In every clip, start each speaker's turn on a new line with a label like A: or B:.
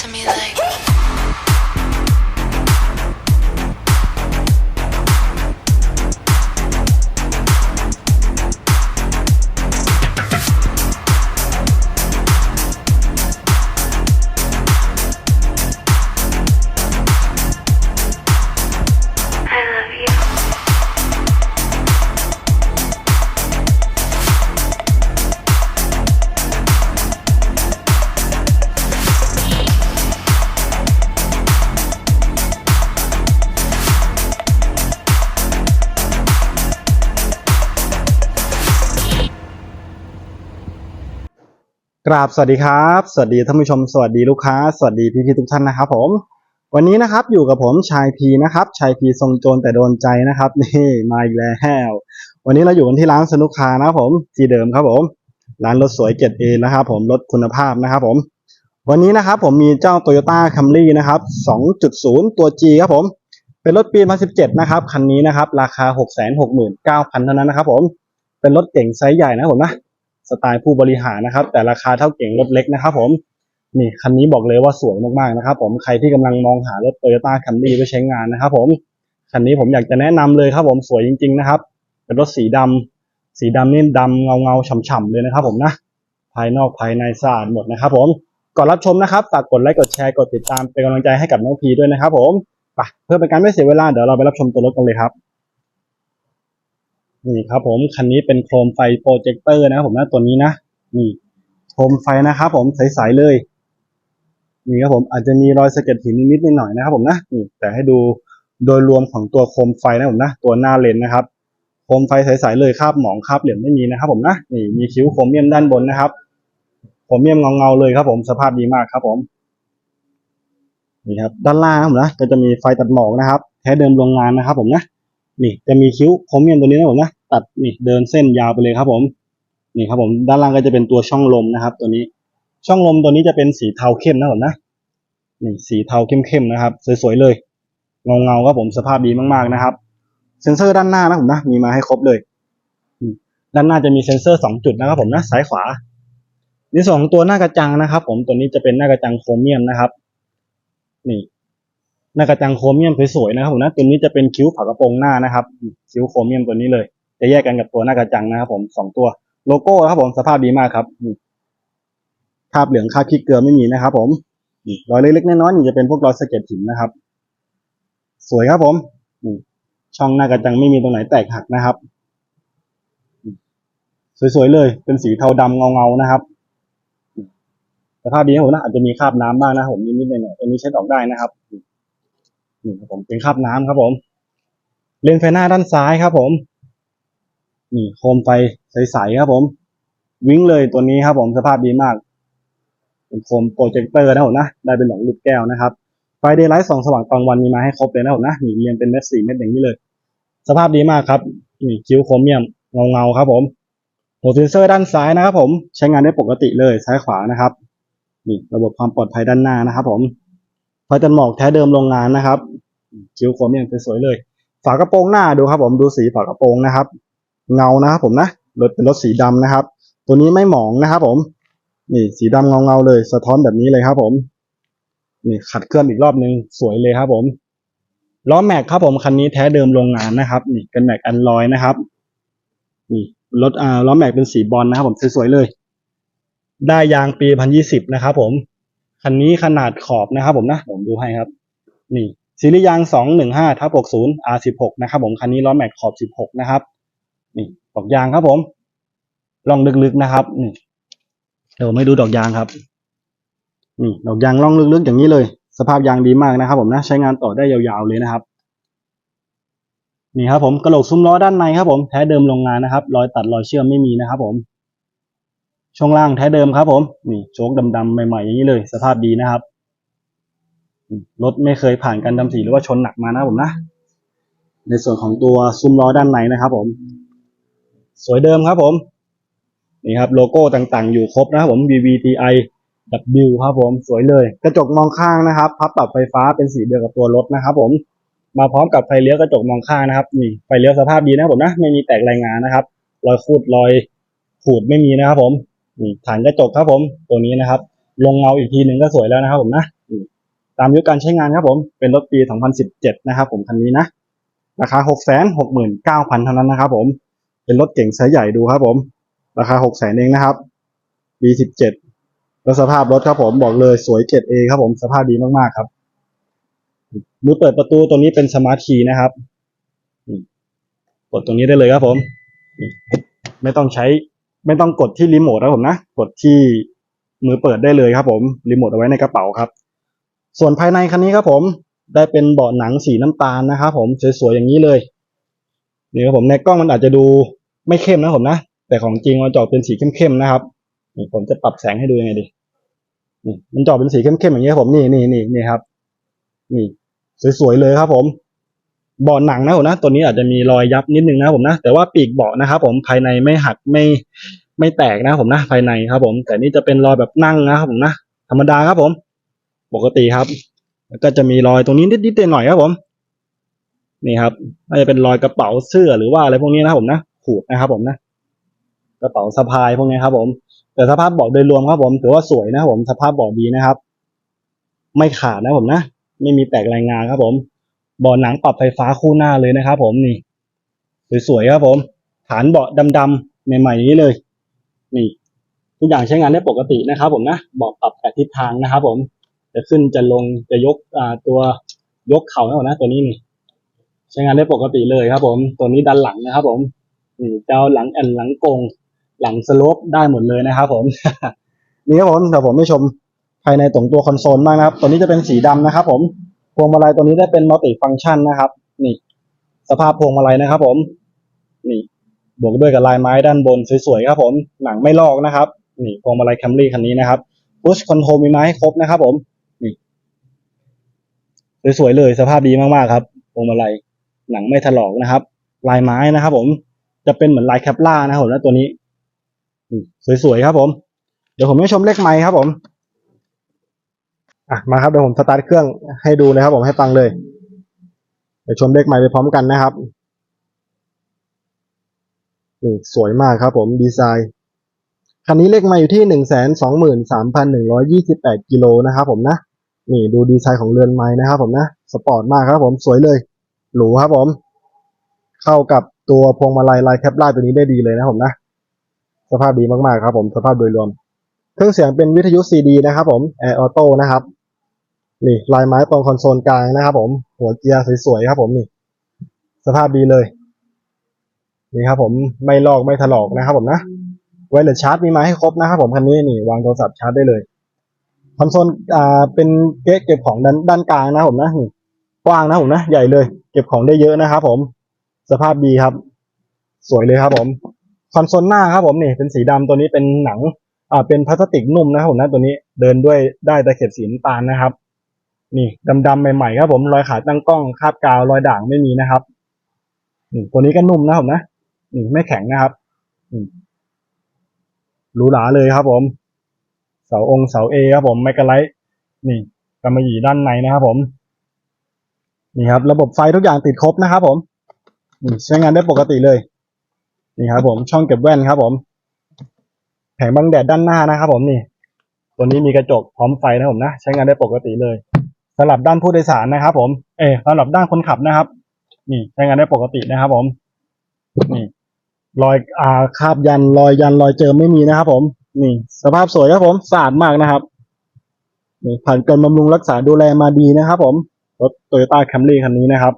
A: to me like.
B: กราบสวัสดีครับ สวัสดีท่านผู้ชม สวัสดีลูกค้า สวัสดีพี่พี่ๆทุกท่านนะครับผม วันนี้นะครับอยู่กับผมชายพีนะครับ ชายพีทรงโจรแต่โดนใจนะครับ นี่มาอีกแล้ววันนี้เราอยู่กันที่ร้านสนุกคานะครับผมที่เดิมครับผม ร้านรถสวยเกรดเอนะครับผมรถคุณภาพนะครับผม วันนี้นะครับผมมีเจ้า Toyota Camry นะครับ 2.0 ตัว G ครับผม เป็นรถปี 2017 นะครับ คันนี้นะครับ ราคา 669,000เท่านั้นนะครับผม เป็นรถเก่งไซส์ใหญ่นะผมนะ สไตล์ผู้บริหารนะครับ แต่ราคาเท่าเก่งรถเล็กนะครับ ผมนี่คันนี้บอกเลยว่าสวยมากๆนะครับ ผมใครที่กำลังมองหารถ Toyota Camry ไว้ใช้งานนะครับ ผมคันนี้ผมอยากจะแนะนำเลยครับ ผมสวยจริง ๆ นะครับ เป็นรถสีดำสีดำนี่ดำเงาเงาๆฉ่ำๆเลยนะครับ ผมนะภายนอกภายในสะอาดหมดนะครับ ผมก่อนรับชมนะครับฝากกดไลค์กดแชร์กดติดตามเป็นกำลังใจให้กับน้องพีด้วยนะครับ ผมไปเพื่อเป็นการไม่เสียเวลาเดี๋ยวเราไปรับชมตัวรถกันเลยครับ นี่ครับผมคันนี้เป็นโคมไฟโปรเจคเตอร์นะผมนะตัวนี้นะนี่โคมไฟนะครับผมใสๆเลย นี่ครับผมอาจจะมีรอยสะเก็ดหินนิดๆหน่อยๆนะครับผมนะนี่แต่ให้ดูโดยรวมของตัวโคมไฟนะผมนะตัวหน้าเลนนะครับโคมไฟใสๆเลยคราบหมองคราบเหลี่ยมไม่มีนะครับผมนะนี่มีคิ้วโครเมียมด้านบนนะครับโครเมียมเงาๆเลยครับผมสภาพดีมากครับผมนี่ครับด้านล่างนะผมนะก็จะมีไฟตัดหมอกนะครับแท้เดิมโรงงานนะครับผมนะ นี่จะมีคิ้วโครเมียมตัวนี้นะผมนะตัดนี่เดินเส้นยาวไปเลยครับ ผมนี่ครับ ผมด้านล่างก็จะเป็นตัวช่องลมนะครับ ตัวนี้ช่องลมตัวนี้จะเป็นสีเทาเข้มนะผมนะนี่สีเทาเข้มๆนะครับ สวยๆเลยเงาเงาๆครับผมสภาพดีมากๆนะครับ เซ็นเซอร์ด้านหน้านะผมนะมีมาให้ครบเลยด้านหน้าจะมีเซ็นเซอร์สองจุดนะครับ ผมนะซ้ายขวาในส่วนของตัวหน้ากระจังนะครับ ผมตัวนี้จะเป็นหน้ากระจังโครเมียมนะครับ นี่ หน้ากระจังโครเมียมสวยๆนะครับผมนะตัวนี้จะเป็นคิ้วฝากระโปรงหน้านะครับ คิ้วโครเมียมตัวนี้เลย จะแยกกันกับตัวหน้ากระจังนะครับผมสองตัวโลโก้ครับผมสภาพดีมากครับคราบเหลืองคราบพริกเกลือไม่มีนะครับ ผมรอยเล็กๆน้อยๆนี่จะเป็นพวกรอยสะเก็ดหินนะครับ สวยครับผมช่องหน้ากระจังไม่มีตรงไหนแตกหักนะครับ สวยๆเลย เป็นสีเทาดำเงาๆนะครับสภาพดีครับผมนะอาจจะมีคราบน้ำบ้างนะครับผมนิดๆหน่อยๆตัวนี้เช็ดออกได้นะครับ นี่ครับผมเป็นคราบน้ำครับผม เลนไฟหน้าด้านซ้ายครับผม นี่โคมไฟใสๆครับผม วิ่งเลยตัวนี้ครับผมสภาพดีมาก เป็นโคมโปรเจคเตอร์นะผมนะ ได้เป็นหลงลูกแก้วนะครับ ไฟเดย์ไลท์สองสว่างกลางวันมีมาให้ครบเลยนะผมนะ นี่เรียงเป็นเม็ดสี่เม็ดอย่างนี้เลย สภาพดีมากครับ นี่คิ้วโครเมียมเงาเงาๆครับผมโหมดเซนเซอร์ด้านซ้ายนะครับผม ใช้งานได้ปกติเลยซ้ายขวานะครับ นี่ระบบความปลอดภัยด้านหน้านะครับผม ไฟตันหมอกแท้เดิมโรงงานนะครับคิ้วโครเมียมสวยๆเลย ฝากระโปรงหน้าดูครับ ผมดูสีฝากระโปรงนะครับ เงานะครับผมนะรถเป็นรถสีดำนะครับ ตัวนี้ไม่หมองนะครับผมนี่สีดำเงาเงาๆเลย สะท้อนแบบนี้เลยครับ ผมนี่ขัดเคลื่อนอีกรอบนึงสวยเลยครับ ผมล้อแม็กครับผมคันนี้แท้เดิมโรงงานนะครับนี่เป็นแม็กอันลอยนะครับ นี่รถอ่าล้อแม็กเป็นสีบอลนะครับ ผมสวยๆเลย ได้ยางปีพันยี่สิบนะครับผม คันนี้ขนาดขอบนะครับผมนะผมดูให้ครับ นี่ซีรีส์ยางสองหนึ่งห้าทับหกศูนย์ R สิบหกนะครับผมคันนี้ล้อแม็กขอบสิบหกนะครับ นี่ดอกยางครับผม ลองลึกๆนะครับ นี่เดี๋ยวไม่ดูดอกยางครับ นี่ดอกยางล่องลึกๆอย่างนี้เลย สภาพยางดีมากนะครับ ผมนะใช้งานต่อได้ยาวๆเลยนะครับนี่ครับผมกระโหลกซุ้มล้อด้านในครับผมแท้เดิมโรงงานนะครับ รอยตัดรอยเชื่อมไม่มีนะครับผม ช่วงล่างแท้เดิมครับผม นี่โชคดำๆใหม่ๆอย่างนี้เลย สภาพดีนะครับ รถไม่เคยผ่านการดำสีหรือว่าชนหนักมานะผมนะ ในส่วนของตัวซุ้มล้อด้านในนะครับผม สวยเดิมครับผม นี่ครับโลโก้ต่างๆ อยู่ครบนะครับผม VVTi W ครับผม สวยเลย กระจกมองข้างนะครับพับปรับไฟฟ้าเป็นสีเดียวกับตัวรถนะครับผม มาพร้อมกับไฟเลี้ยวกระจกมองข้างนะครับ นี่ไฟเลี้ยวสภาพดีนะครับผมนะ ไม่มีแตกรายงานนะครับ รอยขูดรอยขูดไม่มีนะครับผม นี่ฐานกระจกครับผม ตัวนี้นะครับ ลงเงาอีกทีหนึ่งก็สวยแล้วนะครับผมนะตามยุคการใช้งานครับผม เป็นรถปี 2017 นะครับผมคันนี้นะ ราคา 669,000เท่านั้นนะครับผม เป็นรถเก่งไซส์ใหญ่ดูครับผม ราคา 600,000เองนะครับ B17 แล้วสภาพรถครับผมบอกเลยสวยเกรด A ครับผมสภาพดีมากๆครับมือเปิดประตูตัวนี้เป็นสมาร์ทคีย์นะครับกดตรงนี้ได้เลยครับผม ไม่ต้องใช้ ไม่ต้องกดที่รีโมทนะผมนะ กดที่มือเปิดได้เลยครับผมรีโมทเอาไว้ในกระเป๋าครับ ส่วนภายในคันนี้ครับผมได้เป็นเบาะหนังสีน้ำตาลนะครับผมสวยๆอย่างนี้เลยนี่ครับผมในกล้องมันอาจจะดูไม่เข้มนะผมนะ แต่ของจริงมันจออกเป็นสีเข้มๆนะครับนี่ผมจะปรับแสงให้ดูยังไงดีนี่มันจออกเป็นสีเข้มๆอย่างนี้ครับผมนี่นี่นี่นี่ครับ นี่สวยๆเลยครับผม เบาะหนังนะผมนะตัวนี้อาจจะมีรอยยับนิดนึงนะครับผมนะ แต่ว่าปีกเบาะนะครับผมภายในไม่หักไม่ไม่แตกนะครับผมนะภายในครับ ผม แต่นี่จะเป็นรอยแบบนั่งนะครับผมนะธรรมดาครับผม ปกติครับ แล้วก็จะมีรอยตรงนี้นิดๆหน่อยๆครับผม นี่ครับน่าจะเป็นรอยกระเป๋าเสื้อหรือว่าอะไรพวกนี้นะครับผมนะขูดนะครับผมนะกระเป๋าสะพายพวกนี้ครับ ผม แต่สภาพเบาะโดยรวมครับ ผมถือว่าสวยนะครับผมสภาพเบาะดีนะครับ ไม่ขาดนะผมนะไม่มีแตกรายงานครับผม เบาะหนังปรับไฟฟ้าคู่หน้าเลยนะครับผมนี่สวยๆครับผม ฐานเบาะดำๆใหม่ๆนี้เลย นี่ทุกอย่างใช้งานได้ปกตินะครับ ผมนะเบาะปรับแปดทิศทางนะครับ ผมจะขึ้นจะลงจะยกอ่าตัวยกเข่านะผมนะตัวนี้นี่ ใช้งานได้ปกติเลยครับ ผม ตัวนี้ดันหลังนะครับ ผมนี่เจ้าหลังแอนหลังกงหลังสโลปได้หมดเลยนะครับ ผมนี่ครับผมเดี๋ยวผมไม่ชมภายในตรงตัวคอนโซลบ้างนะครับ ตัวนี้จะเป็นสีดำนะครับ ผม พวงมาลัยตัวนี้ได้เป็นมัลติฟังชันนะครับ นี่ สภาพพวงมาลัยนะครับผม นี่บวกด้วยกับลายไม้ด้านบนสวยๆครับผมหนังไม่ลอกนะครับ นี่พวงมาลัยแคมรี่คันนี้นะครับพุชคอนโทรมีไม้ให้ครบนะครับผม นี่สวยๆเลยสภาพดีมากๆครับพวงมาลัยหนังไม่ถลอกนะครับ ลายไม้นะครับ ผมจะเป็นเหมือนลายแคปล่านะครับผมแล้วตัวนี้นี่สวยๆครับผม เดี๋ยวผมจะชมเลขไม้ครับผม อะมาครับเดี๋ยวผมสตาร์ทเครื่องให้ดูเลยครับ ผมให้ฟังเลยเดี๋ยวชมเลขไม้ไปพร้อมกันนะครับนี่สวยมากครับผมดีไซน์คันนี้เลขไม้อยู่ที่หนึ่งแสนสองหมื่นสามพันหนึ่งร้อยยี่สิบแปดกิโลนะครับผมนะนี่ดูดีไซน์ของเรือนไม้นะครับผมนะสปอร์ตมากครับผมสวยเลย หรูครับผม เข้ากับตัวพวงมาลัยลายแคปล่าตัวนี้ได้ดีเลยนะครับผมนะสภาพดีมากๆครับผมสภาพโดยรวม เครื่องเสียงเป็นวิทยุซีดีนะครับผมแอร์ออโต้นะครับ นี่ลายไม้ตรงคอนโซลกลางนะครับผม หัวเกียร์สวยๆครับผมนี่ สภาพดีเลย นี่ครับผมไม่ลอกไม่ถลอกนะครับผมนะไวเลสชาร์จมีมาให้ครบนะครับผมคันนี้นี่วางโทรศัพท์ชาร์จได้เลยคอนโซลอ่าเป็นเก๊ะเก็บของด้านด้านกลางนะครับผมนะกว้างนะผมนะใหญ่เลย เก็บของได้เยอะนะครับผม สภาพดีครับ สวยเลยครับผมคอนโซลหน้าครับผมนี่เป็นสีดำตัวนี้เป็นหนังอ่าเป็นพลาสติกนุ่มนะครับผมนะตัวนี้เดินด้วยได้ตะเข็บสีน้ำตาลนะครับ นี่ดำๆใหม่ๆครับผมรอยขาตั้งกล้องคาบกาวรอยด่างไม่มีนะครับนี่ตัวนี้ก็นุ่มนะครับนะนี่ไม่แข็งนะครับนี่หรูหราเลยครับ ผม เสาองค์เสาเอครับผมไมกะไลท์นี่กำมะหยี่ด้านในนะครับ ผมนี่ครับ ระบบไฟทุกอย่างติดครบนะครับ ผมใช้งานได้ปกติเลย นี่ครับ ผมช่องเก็บแว่นครับ ผม แผงบังแดดด้านหน้านะครับ ผมนี่ ตัวนี้มีกระจกพร้อมไฟนะผมนะใช้งานได้ปกติเลย สำหรับด้านผู้โดยสารนะครับ ผม เออสำหรับด้านคนขับนะครับ นี่ใช้งานได้ปกตินะครับ ผม นี่ รอยอ่าคาบยันรอยยันรอยเจิมไม่มีนะครับ ผม นี่ สภาพสวยครับผมสะอาดมากนะครับ นี่ผ่านการบำรุงรักษาดูแลมาดีนะครับ ผมรถโตโยต้าแคมรี่คันนี้นะครับ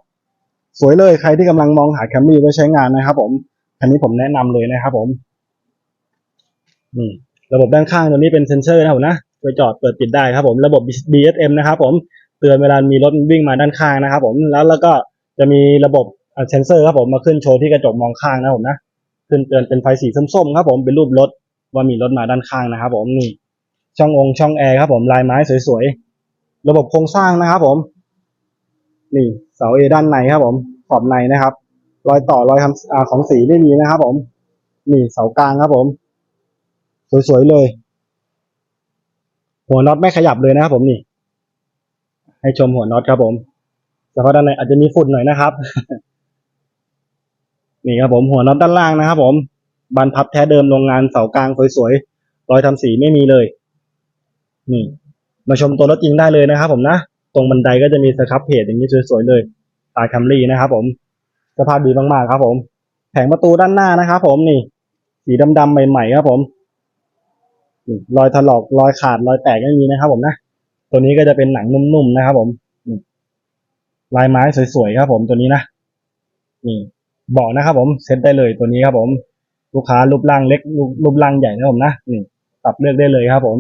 B: สวยเลยใครที่กำลังมองหาแคมรี่ไว้ใช้งานนะครับ ผมคันนี้ผมแนะนำเลยนะครับผมนี่ระบบด้านข้างตัวนี้เป็นเซ็นเซอร์นะครับผมนะช่วยจอดเปิดปิดได้ครับผม ระบบ BSM นะครับผม เตือนเวลามีรถวิ่งมาด้านข้างนะครับ ผมแล้วแล้วก็จะมีระบบเซนเซอร์ครับผมมาขึ้นโชว์ที่กระจกมองข้างนะครับผมนะขึ้นเตือนเป็นไฟสีส้มๆครับผมเป็นรูปรถว่ามีรถมาด้านข้างนะครับ ผมนี่ช่ององค์ช่องแอร์ครับผมลายไม้สวยๆระบบโครงสร้างนะครับ ผม นี่เสาเอด้านในครับ ผมขอบในนะครับ รอยต่อรอยทำอของสีไม่มีนะครับ ผม นี่เสากลางครับ ผม สวยๆเลย หัวน็อตไม่ขยับเลยนะครับ ผมนี่ ให้ชมหัวน็อตครับผมเฉพาะด้านในอาจจะมีฝุ่นหน่อยนะครับ นี่ครับผมหัวน็อตด้านล่างนะครับ ผมบานพับแท้เดิมโรงงานเสากลางสวยๆรอยทำสีไม่มีเลย นี่ มาชมตัวรถจริงได้เลยนะครับ ผมนะตรงบันไดก็จะมีสครับเพจอย่างนี้สวยๆเลยตาคัมรี่นะครับ ผมสภาพดีมากๆครับ ผม แผงประตูด้านหน้านะครับ ผมนี่ สีดำๆใหม่ๆครับผมรอยถลอกรอยขาดรอยแตกไม่มีนะครับ ผมนะ ตัวนี้ก็จะเป็นหนังนุ่มๆนะครับผมลายไม้สวยๆครับ ผมตัวนี้นะนี่บาะนะครับ ผมเซ็ตได้เลยตัวนี้ครับ ผมลูกค้ารูปร่างเล็กรูปร่างใหญ่นะครับผมนะนี่ปรับเลือกได้เลยครับ ผม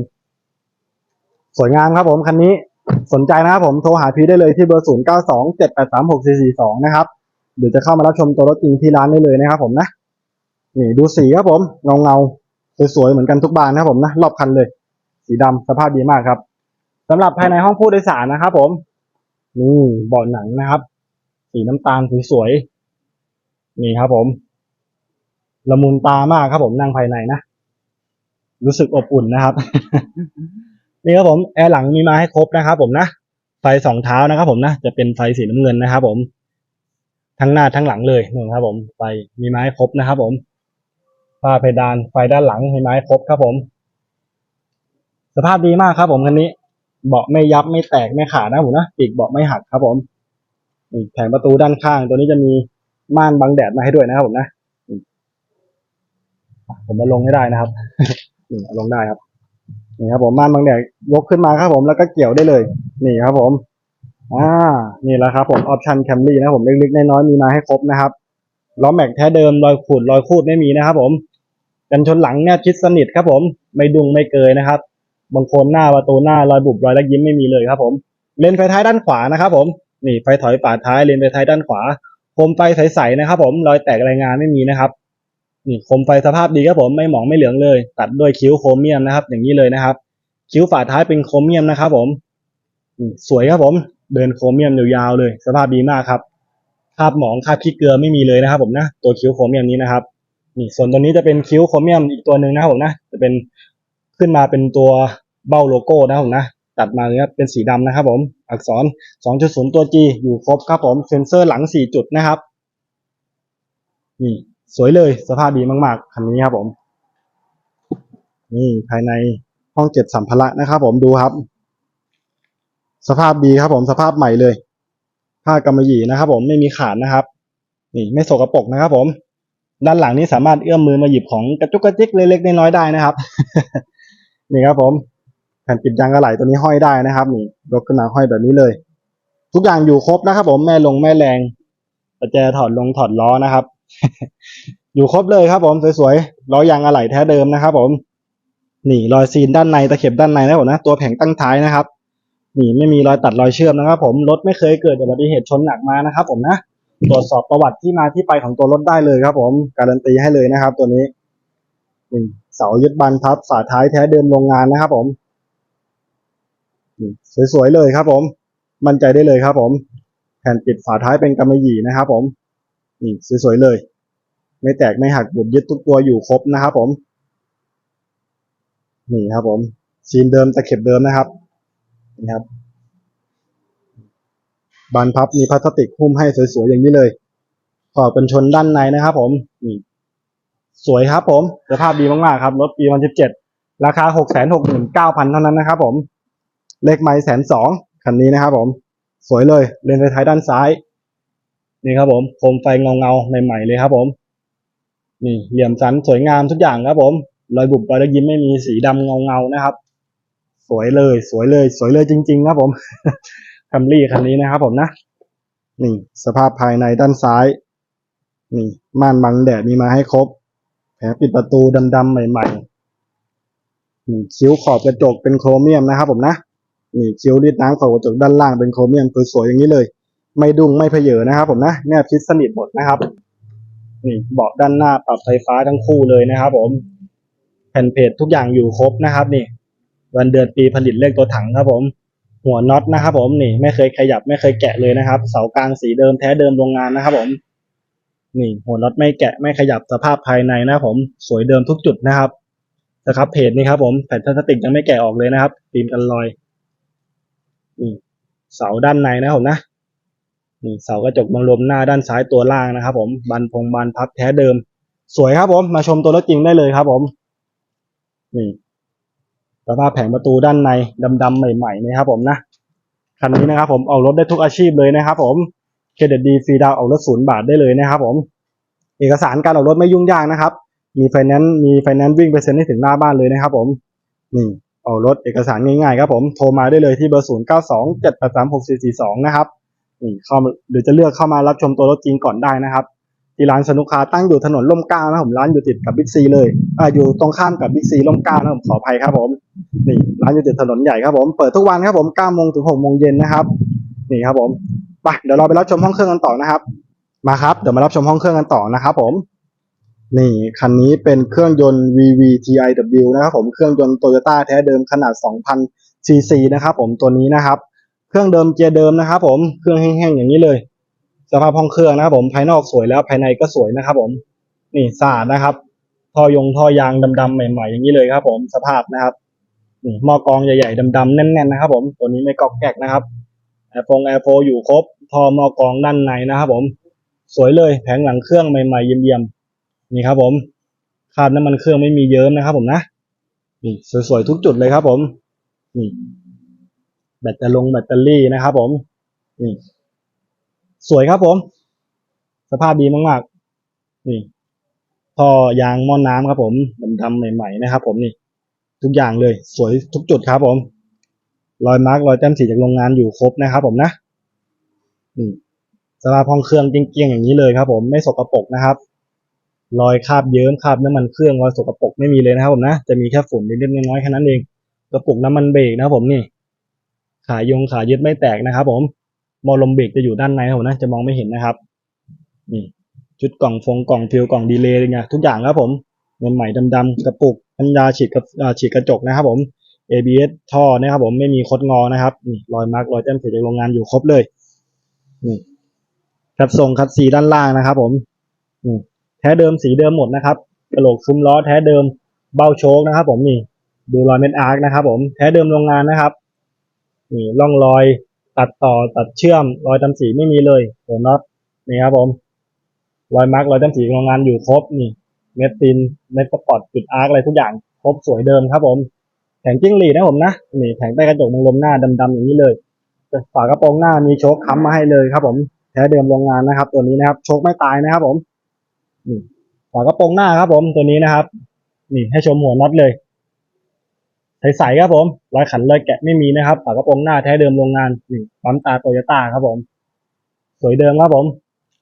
B: สวยงามครับ ผมคันนี้สนใจนะครับผมโทรหาพีได้เลยที่เบอร์ศูนย์เก้าสองเจ็ดแปดสามหกสี่สี่สองนะครับหรือจะเข้ามารับชมตัวรถจริงที่ร้านได้เลยนะครับ ผมนะนี่ดูสีครับผมเงาเงาสวยๆเหมือนกันทุกบานนะครับผมนะรอบคันเลย สีดำสภาพดีมากครับ สำหรับภายในห้องผู้โดยสารนะครับ ผม นี่เบาะหนังนะครับ สีน้ำตาลสวยๆนี่ครับ ผมละมุนตามากครับ ผมนั่งภายในนะรู้สึกอบอุ่นนะครับ นี่ครับผมแอร์หลังมีมาให้ครบนะครับ ผมนะไฟสองเท้านะครับ ผมนะจะเป็นไฟสีน้ำเงินนะครับ ผมทั้งหน้าทั้งหลังเลยนี่ครับ ผมไฟมีไม้ครบนะครับ ผมฝ้าเพดานไฟด้านหลังมีไม้ครบครับ ผม สภาพดีมากครับ ผมคันนี้ เบาะไม่ยับไม่แตกไม่ขาดนะผมนะปีกเบาะไม่หักครับผมนี่แผงประตูด้านข้าง ตัวนี้จะมีม่านบังแดดมาให้ด้วยนะครับผมนะผมมาลงให้ได้นะครับนี่ลงได้ครับนี่ครับผมม่านบางแดดยกขึ้นมาครับผมแล้วก็เกี่ยวได้เลย นี่ครับผมอ่านี่แหละครับผมออปชันแคมรี่นะผมเล็กๆน้อยๆมีมาให้ครบนะครับล้อแม็กแท้เดิมรอยขูดรอยคูดไม่มีนะครับผม กันชนหลังเนี่ยชิดสนิทครับผม ไม่ดุงไม่เกยนะครับ บางคนหน้าประตูหน้ารอยบุบรอยลักยิ้มไม่มีเลยครับ ผม เลนไฟท้ายด้านขวานะครับ ผม นี่ไฟถอยปาดท้ายเลนไฟท้ายด้านขวา คมไฟใสๆนะครับ ผม รอยแตกรายงานไม่มีนะครับ นี่คมไฟสภาพดีครับผม ไม่หมองไม่เหลืองเลย ตัดด้วยคิ้วโครเมียมนะครับ อย่างนี้เลยนะครับ คิ้วฝาท้ายเป็นโครเมียมนะครับ ผมนี่สวยครับผม เดินโครเมียมยาวๆเลย สภาพดีมากครับคาบหมองคาบขี้เกลือไม่มีเลยนะครับ ผมนะ ตัวคิ้วโครเมียมนี้นะครับนี่ส่วนตัวนี้จะเป็นคิ้วโครเมียมอีกตัวหนึ่งนะครับผมนะ จะเป็นขึ้นมาเป็นตัว เบ้าโลโก้นะผมนะตัดมาเนี้ยเป็นสีดำนะครับผม อักษร 2.0 ตัว G อยู่ครบครับผม เซ็นเซอร์หลัง 4 จุดนะครับ นี่สวยเลยสภาพดีมากๆคันนี้ครับผม นี่ภายในห้องเก็บสัมภาระนะครับผมดูครับ สภาพดีครับผมสภาพใหม่เลยผ้ากำมะหยี่นะครับ ผมไม่มีขาดนะครับ นี่ไม่สกปรกนะครับ ผม ด้านหลังนี้สามารถเอื้อมมือมาหยิบของกระจุกกระจิกเล็กๆน้อยๆได้นะครับ นี่ครับผม ผ่นปิดยางอะไหล่ตัวนี้ห้อยได้นะครับ นี่ยกขึ้นมาห้อยแบบนี้เลย ทุกอย่างอยู่ครบนะครับ ผมแม่ลงแม่แรงประแจถอดลงถอดล้อนะครับ อยู่ครบเลยครับ ผมสวยๆล้อยางอะไหล่แท้เดิมนะครับ ผมนี่รอยซีนด้านในตะเข็บด้านในนะผมนะตัวแผงตั้งท้ายนะครับนี่ไม่มีรอยตัดรอยเชื่อมนะครับ ผมรถไม่เคยเกิดอุบัติเหตุชนหนักมานะครับ ผมนะตรวจสอบประวัติที่มาที่ไปของตัวรถได้เลยครับ ผมการันตีให้เลยนะครับ ตัวนี้นี่เสายึดบันพับฝาท้ายแท้เดิมโรงงานนะครับ ผม สวยๆเลยครับ ผม มั่นใจได้เลยครับ ผม แผ่นปิดฝาท้ายเป็นกำมะหยี่นะครับ ผมนี่สวยๆเลย ไม่แตกไม่หักบุบยึดทุกตัวอยู่ครบนะครับ ผม นี่ครับ ผมซีนเดิมตะเข็บเดิมนะครับนี่ครับบานพับมีพลาสติกหุ้มให้สวยๆอย่างนี้เลยขอบกันชนด้านในนะครับ ผมนี่สวยครับ ผมสภาพดีมากๆครับรถปี 2017 ราคา 669,000 เท่านั้นนะครับ ผม เลขไม้แสนสองคันนี้นะครับผม สวยเลยเลนไฟท้ายด้านซ้าย นี่ครับผมโคมไฟเงาเงาใหม่ๆเลยครับผม นี่เหลี่ยมสันสวยงามทุกอย่างครับผมรอยบุบรอยระยิ้มไม่มีสีดำเงาเงาๆนะครับ สวยเลย สวยเลย สวยเลยจริง ๆ ครับผมคัมรี่คันนี้นะครับผมนะนี่สภาพภายในด้านซ้าย นี่ม่านบังแดดมีมาให้ครบแผงปิดประตูดำๆใหม่ๆคิ้วขอบกระจกเป็นโครเมียมนะครับผมนะ นี่คิ้วรีดน้ำขอบกระจกด้านล่างเป็นโครเมียมสวยๆอย่างนี้เลย ไม่ดุ้งไม่เพเยอนะครับ ผมนะแนบชิดสนิทหมดนะครับ นี่เบาะด้านหน้าปรับไฟฟ้าทั้งคู่เลยนะครับ ผม แผ่นเพจทุกอย่างอยู่ครบนะครับ นี่ วันเดือนปีผลิตเลขตัวถังครับ ผม หัวน็อตนะครับ ผมนี่ ไม่เคยขยับไม่เคยแกะเลยนะครับ เสากลางสีเดิมแท้เดิมโรงงานนะครับ ผม นี่ หัวน็อตไม่แกะไม่ขยับสภาพภายในนะครับผม สวยเดิมทุกจุดนะครับนะครับเพจนี้ครับผมแผ่นพลาสติกยังไม่แกะออกเลยนะครับฟิล์มกันรอย เสาด้านในนะครับผมนะนี่เสากระจกบังลมหน้าด้านซ้ายตัวล่างนะครับ ผมบันพงบันพับแท้เดิม สวยครับผมมาชมตัวรถจริงได้เลยครับ ผมนี่สภาพแผงประตูด้านในดำๆใหม่ๆนะครับ ผมนะคันนี้นะครับ ผมออกรถได้ทุกอาชีพเลยนะครับ ผมเครดิตดีฟรีดาวน์ออกรถศูนย์บาทได้เลยนะครับ ผม เอกสารการออกรถไม่ยุ่งยากนะครับ มีไฟแนนซ์มีไฟแนนซ์วิ่งไปเซ็นให้ถึงหน้าบ้านเลยนะครับ ผมนี่ ออกรถเอกสารง่ายๆครับผมโทรมาได้เลยที่เบอร์ศูนย์เก้าสองเจ็ดสามหกสี่สี่สองนะครับนี่เข้าหรือจะเลือกเข้ามารับชมตัวรถจริงก่อนได้นะครับ ที่ร้านสนุกคาตั้งอยู่ถนนร่มเก้านะผมร้านอยู่ติดกับบิ๊กซีเลยอ่าอยู่ตรงข้ามกับบิ๊กซีร่มเก้านะผมขออภัยครับผมนี่ร้านอยู่ติดถนนใหญ่ครับผมเปิดทุกวันครับผม9โมงถึง6โมงเย็นนะครับนี่ครับผมไปเดี๋ยวเราไปรับชมห้องเครื่องกันต่อนะครับ มาครับเดี๋ยวมารับชมห้องเครื่องกันต่อนะครับผม นี่คันนี้เป็นเครื่องยนต์ VVTiW นะครับผมเครื่องยนต์โตโยต้าแท้เดิมขนาด 2,000 ซีซีนะครับผมตัวนี้นะครับ เครื่องเดิมเกียร์เดิมนะครับผมเครื่องแห้งๆอย่างนี้เลย สภาพห้องเครื่องนะครับผมภายนอกสวยแล้วภายในก็สวยนะครับผมนี่สะอาดนะครับท่อยงท่อยางดำๆใหม่ ๆ อย่างนี้เลยครับ ผมสภาพนะครับนี่หม้อกรองใหญ่ๆดำๆแน่นๆนะครับ ผมตัวนี้ไม่กอกแกกนะครับแอร์ฟงแอร์โฟอยู่ครบท่อหม้อกรองด้านในนะครับ ผมสวยเลยแผงหลังเครื่องใหม่ๆเยี่ยมๆ นี่ครับผมคราบน้ำมันเครื่องไม่มีเยิ้มนะครับ ผมนะนี่สวยๆทุกจุดเลยครับ ผมนี่แบตเตอรี่แบตเตอรี่นะครับ ผมนี่สวยครับผม สภาพดีมากๆนี่ท่อยางม้อนน้ำครับ ผมดำๆใหม่ ๆ นะครับ ผมนี่ทุกอย่างเลย สวยทุกจุดครับ ผมรอยมาร์กรอยแต้มสีจากโรงงานอยู่ครบนะครับ ผมนะนี่สภาพห้องเครื่องเกลี้ยงๆอย่างนี้เลยครับ ผมไม่สกปรกนะครับ รอยคราบเยิ้มคราบน้ำมันเครื่องรอยสกปรกไม่มีเลยนะครับผมนะจะมีแค่ฝุ่นนิดๆน้อยๆแค่นั้นเองกระปุกน้ำมันเบรกนะครับผมนี่ขายงขายึดไม่แตกนะครับ ผมมอลมเบรกจะอยู่ด้านในครับผมนะจะมองไม่เห็นนะครับ นี่ชุดกล่องฟงกล่องฟิวกล่องดีเลย์อะไรเงี้ยทุกอย่างครับผมใหม่ดำๆกระปุกน้ำยาฉีดกระฉีดกระจกนะครับ ผม ABS ท่อนะครับ ผมไม่มีคดงอนะครับนี่รอยมาร์กรอยแต้มสีจากโรงงานอยู่ครบเลยนี่คัดทรงคัดสีด้านล่างนะครับ ผมนี่ แท้เดิมสีเดิมหมดนะครับกระโหลกซุ้มล้อแท้เดิมเบ้าโชคนะครับ ผมนี่ดูรอยเม็ดอาร์คนะครับผมแท้เดิมโรงงานนะครับนี่ร่องรอยตัดต่อตัดเชื่อมรอยตำสีไม่มีเลยหัวน็อตนี่ครับผมรอยมาร์กรอยตำสีโรงงานอยู่ครบนี่ เม็ดตินเม็ดสปอร์ตจุดอาร์คอะไรทุกอย่างครบสวยเดิมครับผมแผงจิ้งหรีดนะผมนะนี่แผงใต้กระจกมังลมหน้าดำๆอย่างนี้เลยฝากระโปรงหน้ามีโชคค้ำมาให้เลยครับผมแท้เดิมโรงงานนะครับ ตัวนี้นะครับโชคไม่ตายนะครับผม นี่ฝากระโปรงหน้าครับผมตัวนี้นะครับ นี่ให้ชมหัวน็อตเลยใสๆครับผมรอยขันรอยแกะไม่มีนะครับฝากระโปรงหน้าแท้เดิมโรงงานนี่ปั๊มตาโตโยต้าครับผม สวยเดิมครับผม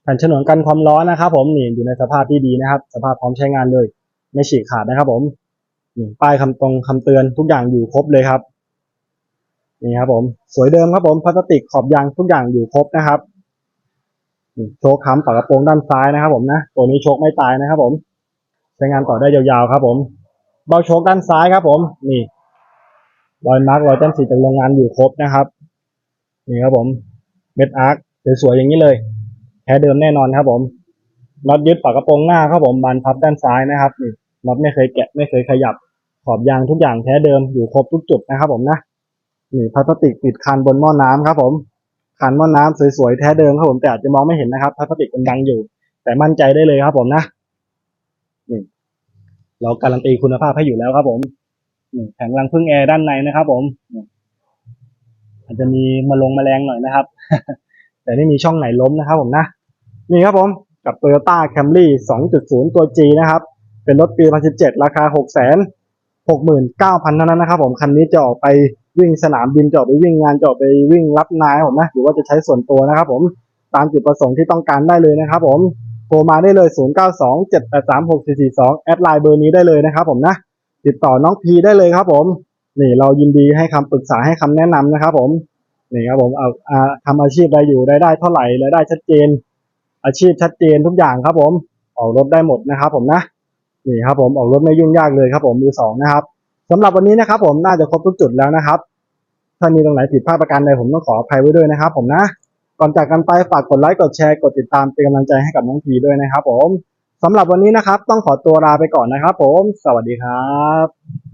B: แผ่นฉนวนกันความร้อนนะครับผมนี่อยู่ในสภาพที่ดีนะครับ สภาพพร้อมใช้งานเลย ไม่ฉีกขาดนะครับ ผมนี่ป้ายคำตรงคำเตือนทุกอย่างอยู่ครบเลยครับนี่ครับผม สวยเดิมครับผมพลาสติกขอบยางทุกอย่างอยู่ครบนะครับ โชคค้ำฝากระโปรงด้านซ้ายนะครับผมนะ ตัวนี้โชคไม่ตายนะครับผม ใช้งานต่อได้ยาวๆครับ ผม เบาโชคด้านซ้ายครับ ผม นี่รอยมาร์กรอยแต้มสีจากโรงงานอยู่ครบนะครับ นี่ครับผม เม็ดอาร์คสวยๆอย่างนี้เลย แท้เดิมแน่นอนครับ ผมน็อตยึดฝากระโปรงหน้าครับผมบานพับด้านซ้ายนะครับนี่น็อตไม่เคยแกะไม่เคยขยับ ขอบยางทุกอย่างแท้เดิมอยู่ครบทุกจุดนะครับ ผมนะนี่พลาสติกปิดคันบนหม้อน้ำครับ ผม คันหม้อน้ำสวยๆแท้เดิมครับผมแต่อาจจะมองไม่เห็นนะครับพลาสติกมันบังอยู่ แต่มั่นใจได้เลยครับผมนะนี่เราการันตีคุณภาพให้อยู่แล้วครับ ผมนี่แผงรังพึ่งแอร์ด้านในนะครับ ผมนี่อาจจะมีมาลงมาแมลงหน่อยนะครับ แต่ไม่มีช่องไหนล้มนะครับ ผมนะนี่ครับผมกับ Toyota Camry 2.0 ตัว G นะครับ เป็นรถปี 2017 ราคา 6 6 9 0 0 0 เท่านั้นนะครับผม คันนี้จะออกไป วิ่งสนามบินจะออกไปวิ่งงานจะออกไปวิ่งรับนายผมนะหรือว่าจะใช้ส่วนตัวนะครับผมตามจุดประสงค์ที่ต้องการได้เลยนะครับผมโทรมาได้เลย 0927836442 แอดไลน์เบอร์นี้ได้เลยนะครับผมนะ ติดต่อน้องพีได้เลยครับผม นี่เรายินดีให้คำปรึกษาให้คำแนะนำนะครับผม นี่ครับผมเอาอาทำอาชีพอะไรอยู่รายได้เท่าไหร่รายได้ชัดเจน อาชีพชัดเจนทุกอย่างครับผม ออกรถได้หมดนะครับผมนะ นี่ครับผมออกรถไม่ยุ่งยากเลยครับผมมือสองนะครับสำหรับวันนี้นะครับผมน่าจะครบทุกจุดแล้วนะครับ ถ้ามีตรงไหนผิดพลาดประการใดผมต้องขออภัยไว้ด้วยนะครับผมนะ ก่อนจากกันไปฝากกดไลค์กดแชร์กดติดตามเป็นกำลังใจให้กับน้องพีด้วยนะครับผมสำหรับวันนี้นะครับ ต้องขอตัวลาไปก่อนนะครับผม สวัสดีครับ